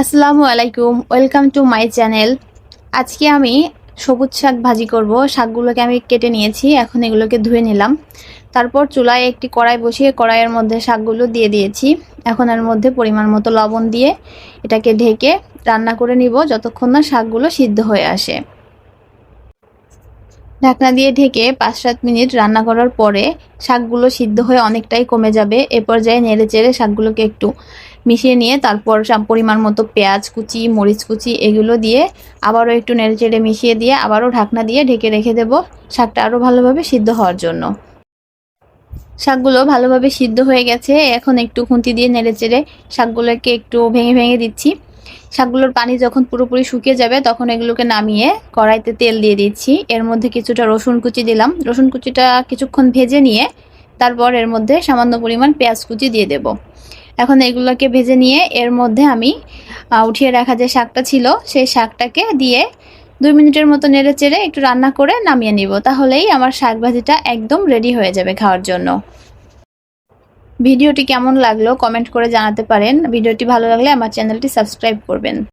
আসসালামু আলাইকুম, welcome to my channel. আজকে আমি সবুজ শাক ভাজি করব। শাকগুলোকে আমি কেটে নিয়েছি, এখন এগুলোকে ধুয়ে নিলাম। তারপর চুলায় একটি কড়াই বসিয়ে কড়াইয়ের মধ্যে শাকগুলো দিয়ে দিয়েছি। এখন এর মধ্যে পরিমাণ মতো লবণ দিয়ে এটাকে ঢেকে রান্না করে নিব, যতক্ষণ না শাকগুলো সিদ্ধ হয়ে আসে। ঢাকনা দিয়ে ঢেকে পাঁচ সাত মিনিট রান্না করার পরে শাকগুলো সিদ্ধ হয়ে অনেকটাই কমে যাবে। এ পর্যায়ে নেড়ে চেড়ে শাকগুলোকে একটু মিশিয়ে নিয়ে তারপর পরিমাণ মতো পেঁয়াজ কুচি, মরিচ কুচি এগুলো দিয়ে আবারও একটু নেড়ে চেড়ে মিশিয়ে দিয়ে আবারও ঢাকনা দিয়ে ঢেকে রেখে দেব শাকটা আরও ভালোভাবে সিদ্ধ হওয়ার জন্য। শাকগুলো ভালোভাবে সিদ্ধ হয়ে গেছে। এখন একটু খুন্তি দিয়ে নেড়ে চেড়ে শাকগুলোকে একটু ভেঙে ভেঙে দিচ্ছি। শাকগুলোর পানি যখন পুরোপুরি শুকিয়ে যাবে, তখন এগুলোকে নামিয়ে কড়াইতে তেল দিয়ে দিচ্ছি। এর মধ্যে কিছুটা রসুন কুচি দিলাম। রসুন কুচিটা কিছুক্ষণ ভেজে নিয়ে, তারপর এর মধ্যে সামান্য পরিমাণ পেঁয়াজ কুচি দিয়ে দেব। এখন এগুলোকে ভেজে নিয়ে, এর মধ্যে আমি উঠিয়ে রাখা যে শাকটা ছিল, সেই শাকটাকে দিয়ে দুই মিনিটের মতো নেড়ে চেড়ে একটু রান্না করে নামিয়ে নিব। তাহলেই আমার শাক ভাজিটা একদম রেডি হয়ে যাবে খাওয়ার জন্য। ভিডিওটি কেমন লাগল কমেন্ট করে জানাতে পারেন। ভিডিওটি ভালো লাগলে আমার চ্যানেলটি সাবস্ক্রাইব করবেন।